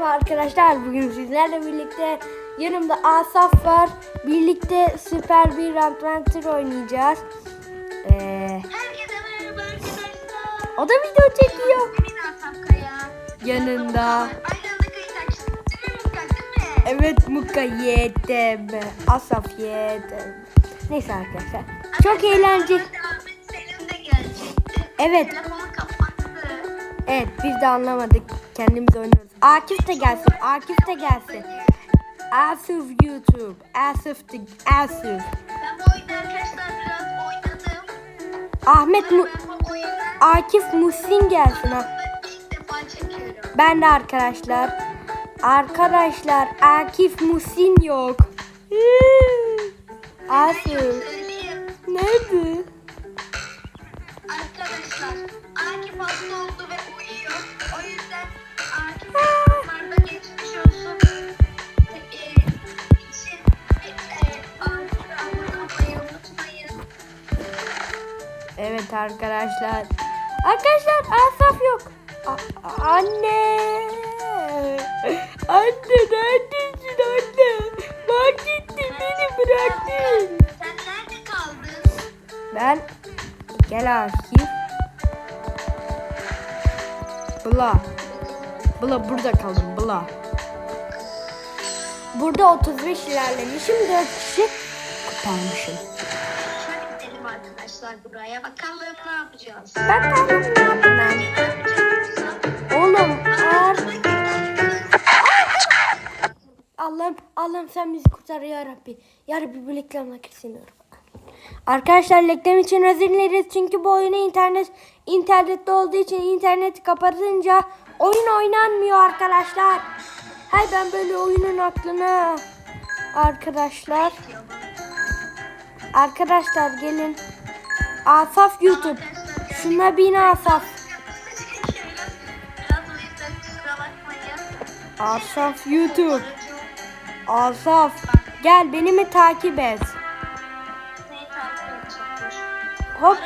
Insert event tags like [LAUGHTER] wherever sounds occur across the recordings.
Merhaba arkadaşlar. Bugün sizlerle birlikte yanımda Asaf var. Birlikte süper bir Adventure oynayacağız. Ee, Herkese merhaba arkadaşlar. o da video çekiyor. Yanında. Evet Muka yedim. Asaf yedim. Neyse arkadaşlar. Çok eğlenceli. Evet. Evet biz de anlamadık. Kendimiz oynuyoruz. Akif de gelsin. Akif de gelsin. Asif YouTube. Asif the Asif. Ben bu oyunu arkadaşlar biraz oynadım. Ahmet Mu Akif Muhsin gelsin ha. ben de arkadaşlar. Arkadaşlar Akif Musin yok. Asif. Nerede? Evet arkadaşlar. Arkadaşlar Asaf yok. A- anne. Anne neredesin anne? Bak gitti beni bıraktın. Sen nerede kaldın? Ben gel Akif. Bula. Bula burada kaldım bula. Burada 35 ilerlemişim 4 kişi kurtarmışım. Arkadaşlar buraya. Bakalım ne yapacağız? Bakalım ne yapacağız? Oğlum eğer Allah'ım Allah'ım sen bizi kurtar ya Rabbi. Ya Rabbi bu reklamla kesiniyorum. Arkadaşlar reklam için özür dileriz çünkü bu oyunu internet internette olduğu için interneti kapatınca oyun oynanmıyor arkadaşlar. Hay ben böyle oyunun aklına arkadaşlar. Arkadaşlar gelin. Asaf YouTube. Şuna bin Asaf. Asaf YouTube. Asaf gel beni mi takip et? Hop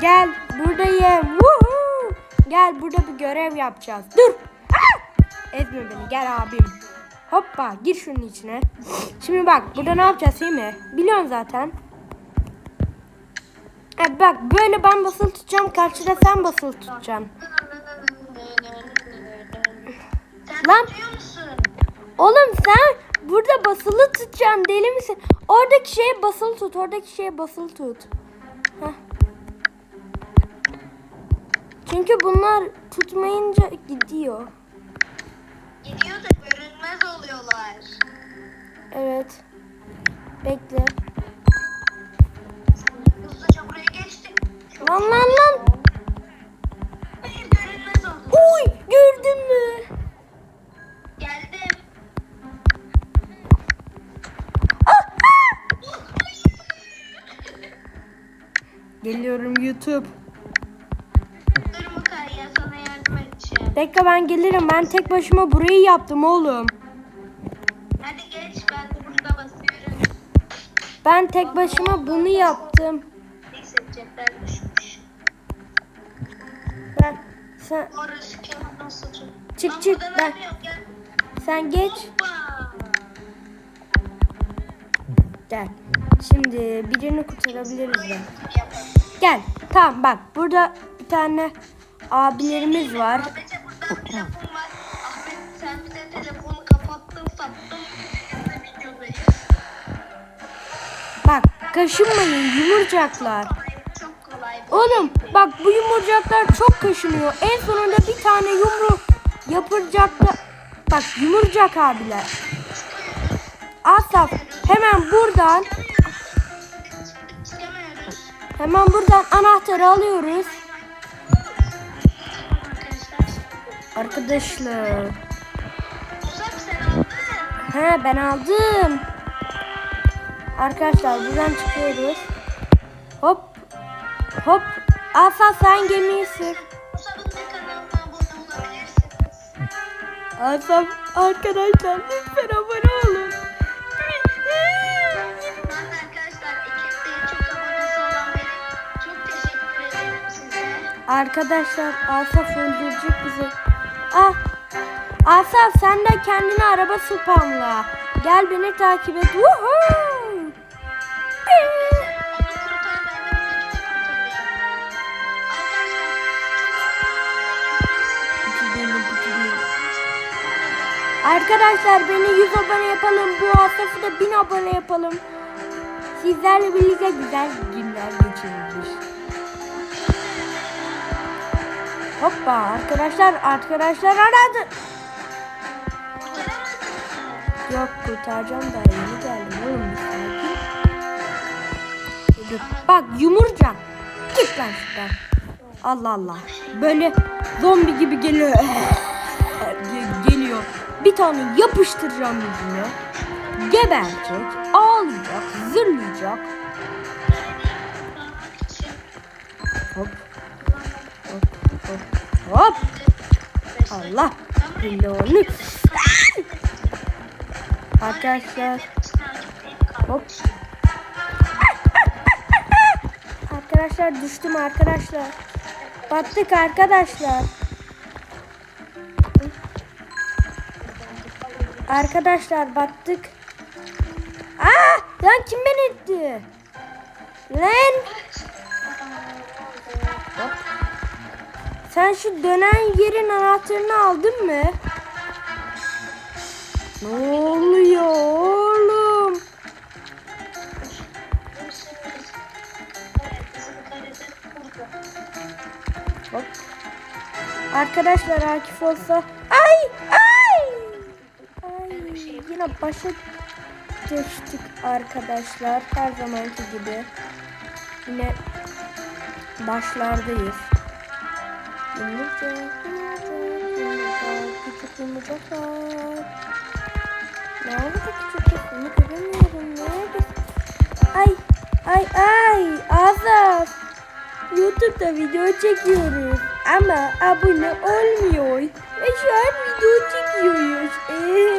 gel buradayım. Woohoo! Gel burada bir görev yapacağız. Dur. Ah! Ezme beni gel abim. Hoppa gir şunun içine. Şimdi bak burada ne yapacağız değil mi? Biliyorsun zaten. Evet bak böyle ben basılı tutacağım. Karşıda sen basılı tutacaksın. Lan. Oğlum sen burada basılı tutacaksın deli misin? Oradaki şeye basılı tut. Oradaki şeye basılı tut. Heh. Çünkü bunlar tutmayınca gidiyor. Gidiyor da görünmez oluyorlar. Evet. Bekle. Hızlıca buraya geçtik. Lan lan lan. Hayır görünmez oldu. Uy gördün mü? Geldim. Geliyorum YouTube. Dur Mukayya sana yardım edeceğim. Bekle ben gelirim. Ben tek başıma burayı yaptım oğlum. Ben tek başıma bunu yaptım. Neyse cepler düşmüş. Ben sen Orası kim nasıl çık? Çık, çık, ben- sen geç. Gel. Şimdi birini kurtarabiliriz. Yapalım. Gel. Tamam bak burada bir tane abilerimiz var. Kaşınmayın yumurcaklar. Oğlum bak bu yumurcaklar çok kaşınıyor. En sonunda bir tane yumru yapacak da bak yumurcak abiler. Asaf hemen buradan hemen buradan anahtarı alıyoruz. Arkadaşlar. He ben aldım. Arkadaşlar buradan çıkıyoruz. Hop. Hop. Asaf sen gemiyi sür. Asaf arkadaşlar lütfen abone olun. Arkadaşlar Asaf öldürecek bizi. Ah. Asaf sen de kendine araba spamla. Gel beni takip et. Woohoo! Arkadaşlar beni 100 abone yapalım. Bu Asaf'ı da 1000 abone yapalım. Sizlerle birlikte güzel günler geçiririz. Hoppa arkadaşlar arkadaşlar aradı. Yok kurtaracağım da yeni geldim oğlum bir Bak yumurcak. Git lan şuradan. Allah Allah. Böyle zombi gibi geliyor. [LAUGHS] Bir tane yapıştıracağım yüzüne. Geberecek, ağlayacak, zırlayacak. Hop. Hop hop hop. Allah. Bilonu. Arkadaşlar. Hop. Arkadaşlar düştüm arkadaşlar. Battık arkadaşlar. Arkadaşlar battık. Aa, lan kim beni itti? Lan. Sen şu dönen yerin anahtarını aldın mı? Ne oluyor oğlum? Hop. Arkadaşlar Akif olsa ay yine başa geçtik arkadaşlar her zamanki gibi yine başlardayız. Yumurcak, yumurcak, yumurcak, küçük yumurcaklar. Nerede küçük yumurcak? Göremiyorum. Neredesin? Ay, ay, ay. Azaz. YouTube'da video çekiyoruz. Ama abone olmuyor. Ve şu an video çekiyoruz. Ee.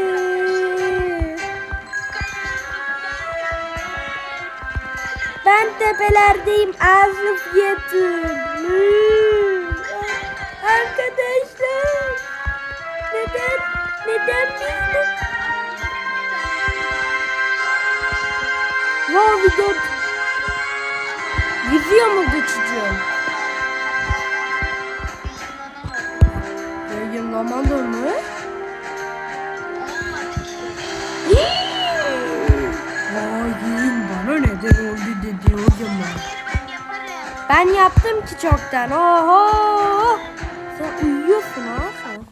Tepelerdeyim. Azıf yetim. Hmm. Arkadaşlar. Neden? Neden biz? Wow video Yüzüyor mu bu çocuğun? Yayınlamadı mı? Hain Ben yaptım ki çoktan. Oho! Sen uyuyorsun ha sen.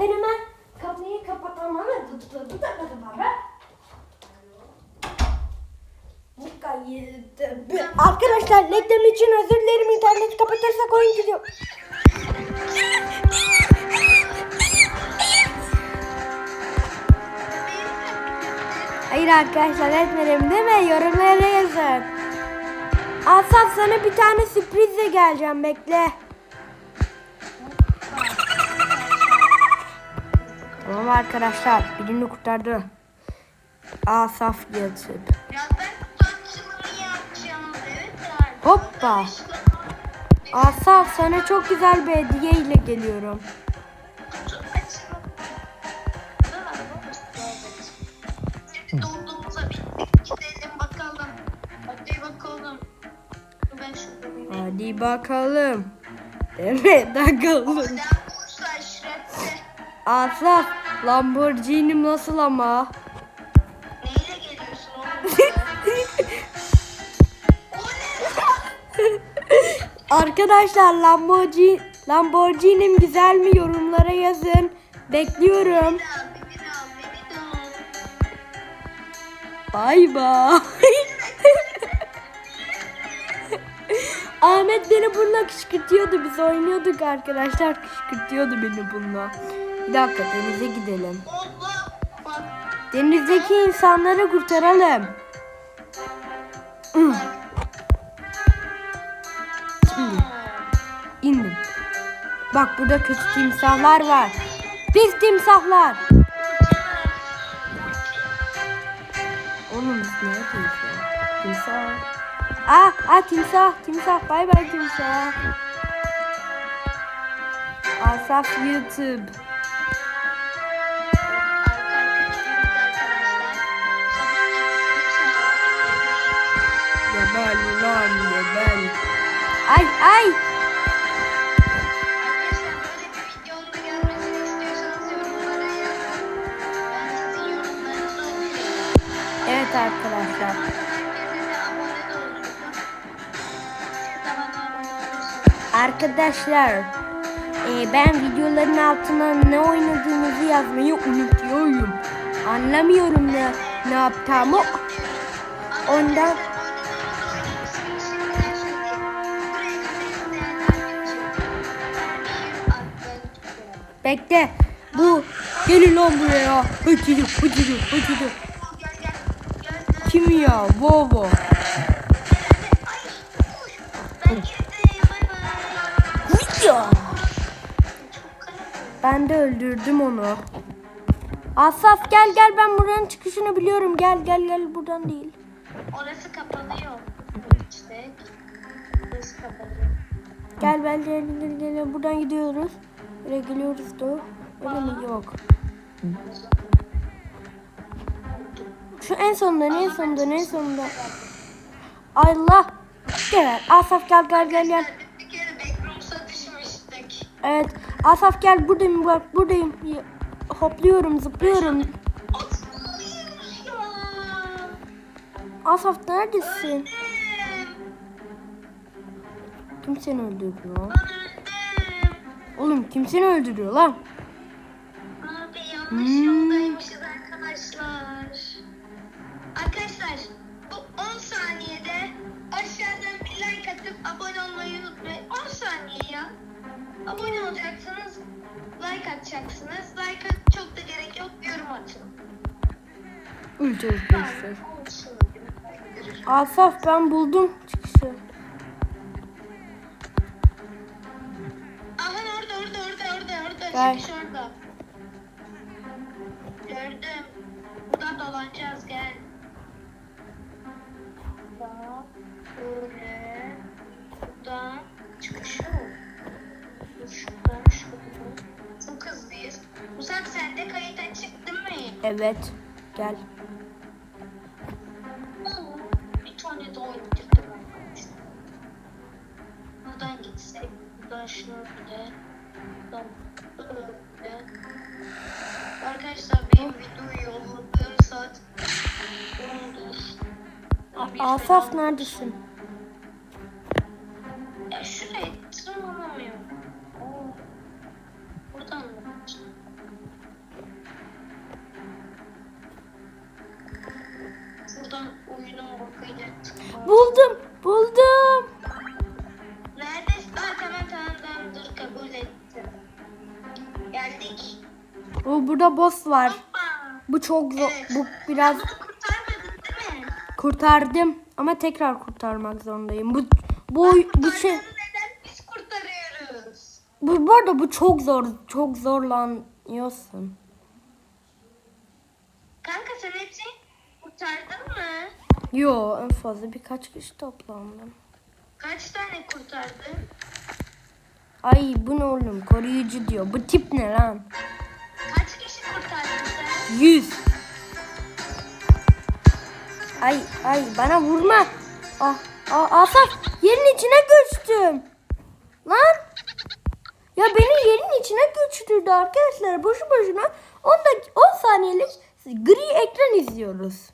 Ben hemen kapıyı kapatamam. Arkadaşlar reklam için özür dilerim. İnterneti kapatırsak oyun gidiyor. Hayır arkadaşlar etmedim değil mi? Yorumlara yazın. Asaf sana bir tane sürprizle geleceğim bekle. Tamam arkadaşlar birini kurtardı. Asaf yatıp. Hoppa. Asaf sana çok güzel bir hediye ile geliyorum. Bakalım. Evet bakalım. Oradan Bursa Şiret'te. Asaf Lamborghini nasıl ama? Neyle geliyorsun oğlum? o ne? Arkadaşlar Lamborghini Lamborghini'm güzel mi yorumlara yazın. Bekliyorum. Bay bay. [LAUGHS] Ahmet beni bununla kışkırtıyordu. Biz oynuyorduk arkadaşlar. Kışkırtıyordu beni bununla. Bir dakika denize gidelim. Denizdeki insanları kurtaralım. Şimdi indim. Bak burada kötü timsahlar var. Pis timsahlar. Oğlum biz neredeyiz ya? Timsah. Ah, ah timsah, timsah. Bay bay timsah. Asaf YouTube. Arkadaşlar. Gebel ulan gebel. Ay ay. Arkadaşlar böyle Arkadaşlar e, ben videoların altına ne oynadığınızı yazmayı unutuyorum. Anlamıyorum ne, ne yaptığımı. Ondan bekle. Bu gelin lan buraya. Hıçıdı hıçıdı hıçıdı. Kim ya? Vovo. Ben de öldürdüm onu. Asaf gel gel ben buranın çıkışını biliyorum. Gel gel gel buradan değil. Orası kapanıyor. İşte. Orası kapanıyor. Gel ben gel gel gel, buradan gidiyoruz. Buraya geliyoruz da. Öyle mi? Yok. Şu en sondan en sondan en sondan. Allah. Gel Asaf gel gel gel gel. Evet. Asaf gel buradayım bak buradayım. Hopluyorum zıplıyorum. Asaf neredesin? Öldüm. Kim seni öldürüyor? Oğlum kim seni öldürüyor lan? Abi atacaksınız. Like at çok da gerek yok, yorum atın. Ulti olsun. Asaf ben buldum çıkışı. Aha orada orada orada orada orada. Gel. Çıkış orada. Evet. Gel. Bir tane daha indirdim arkadaşlar. Buradan gitsek. Buradan şöyle. Buradan böyle. Arkadaşlar benim videoyu yolladığım saat 10'dur. A- Asaf neredesin? Boss var. Bu çok zor. Evet. Bu biraz değil mi? kurtardım ama tekrar kurtarmak zorundayım. Bu bu bu şey Kurtardığını neden biz kurtarıyoruz? bu, bu arada bu çok zor. Çok zorlanıyorsun. Kanka sen hepsini kurtardın mı? Yo en fazla birkaç kişi toplandım. Kaç tane kurtardın? Ay bu ne oğlum koruyucu diyor. Bu tip ne lan? Kaç kişi 100. Ay ay bana vurma. Ah, ah Asaf yerin içine göçtüm. Lan. Ya beni yerin içine göçtürdü arkadaşlar. Boşu boşuna 10 dak 10 saniyelik gri ekran izliyoruz.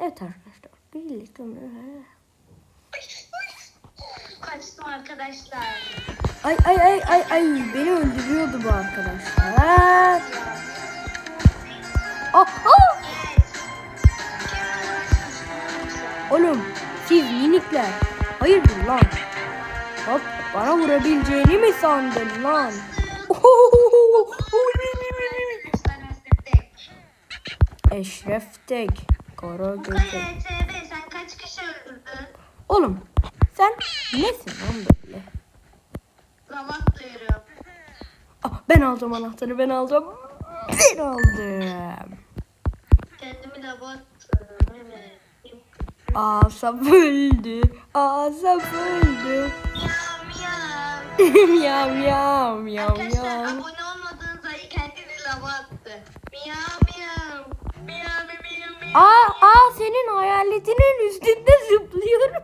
Evet arkadaşlar. Gri Kaçtım arkadaşlar. Ay ay ay ay ay beni öldürüyordu bu arkadaşlar. Kim uğraşmış? Oğlum siz minikler. Hayırdır lan? Hop bana vurabileceğini mi sandın lan? [LAUGHS] Eşref tek. Kara göze. KYTB sen kaç kişi öldürdün? Oğlum sen nesin lan böyle? Ravat diyorum. Ah, ben aldım anahtarı ben aldım. Ben aldım. Kendimi de battım. Evet. Asaf öldü. Asaf öldü. Miyav miyav. miyav miyav miyav Arkadaşlar miyav. abone olmadığınız ayı kendini lava attı. Miyav miyav. Miyav miyav miyav. Aa, aa senin hayaletinin üstünde zıplıyorum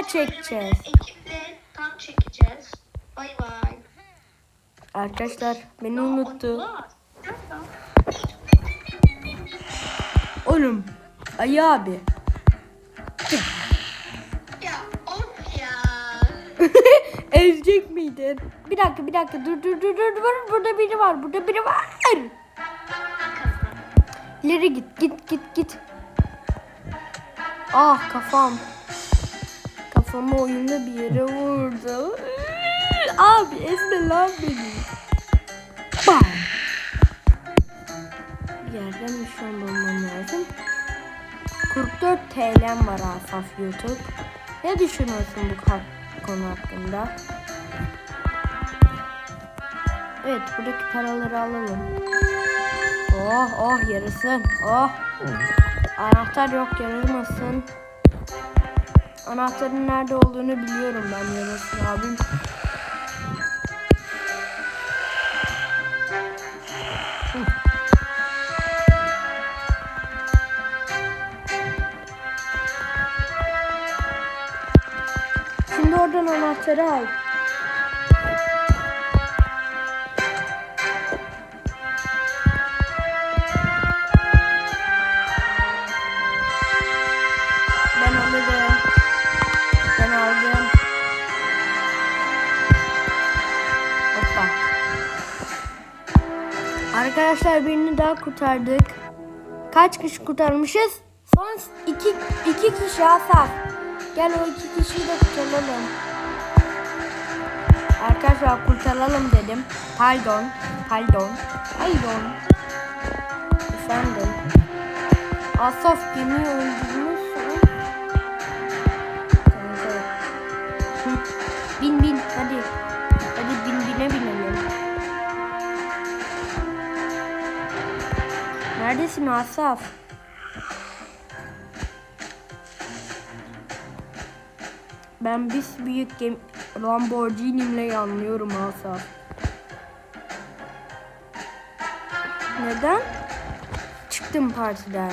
daha çekeceğiz. ekiple tam çekeceğiz. Bay bay. Arkadaşlar beni unuttu. Oğlum. Ay abi. Ya of ya. [LAUGHS] Ezecek miydin? Bir dakika bir dakika dur dur dur dur dur. Burada biri var burada biri var. İleri git git git git. Ah kafam. Kafamı oyunda bir yere vurdu. Abi ezme lan beni. Bam. Yerden bir şey bulmam lazım. 44 TL'm var Asaf YouTube. Ne düşünüyorsun bu konu hakkında? Evet buradaki paraları alalım. Oh oh yarısın. Oh. Anahtar yok yarılmasın. Anahtarın nerede olduğunu biliyorum ben yarısın abim. Şimdi oradan anahtarı al. Arkadaşlar birini daha kurtardık. Kaç kişi kurtarmışız? Son iki, iki kişi Asaf. Gel o iki kişiyi de kurtaralım. Arkadaşlar kurtaralım dedim. Pardon. Pardon. Pardon. Efendim. Asaf beni öldürmüşsün. Neredesin Asaf? Ben bis büyük gem Lamborghini'mle yanlıyorum Asaf. Neden? Çıktım partiden.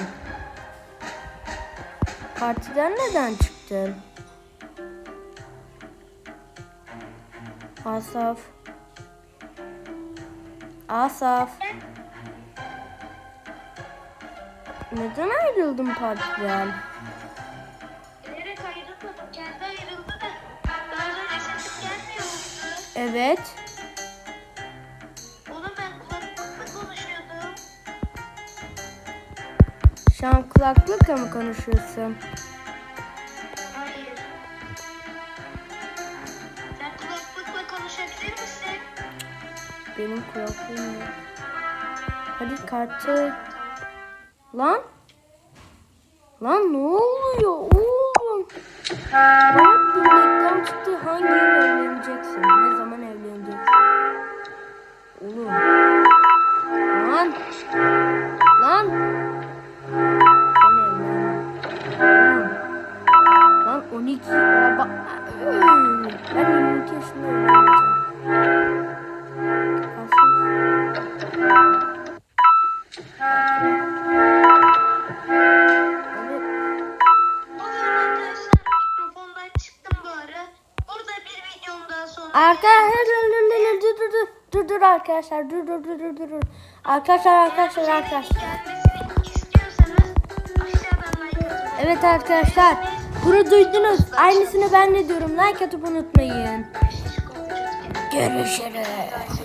Partiden neden çıktın? Asaf. Asaf. Neden ayrıldın partiden? Bilerek ayrılmadım. Kendi ayrıldı da. Daha önce gelmiyor muydu? Evet. Oğlum ben kulaklıkla konuşuyordum. Şu an kulaklıkla mı konuşuyorsun? Sen kulaklıkla konuşabilir misin? Benim kulaklığım yok. Hadi kartı. Lan? Lan ne oluyor oğlum? Bir reklam çıktı. Hangi yıl evleneceksin? Ne zaman evleneceksin? Oğlum. Lan. Lan. Ben evlenmem. Lan 12. Aa, bak. Ben 22 yaşında evleneceğim. Arkadaşlar dur dur dur dur dur arkadaşlar arkadaşlar arkadaşlar atın. evet arkadaşlar bunu duydunuz. Aynısını ben de diyorum. Like atıp unutmayın. Görüşürüz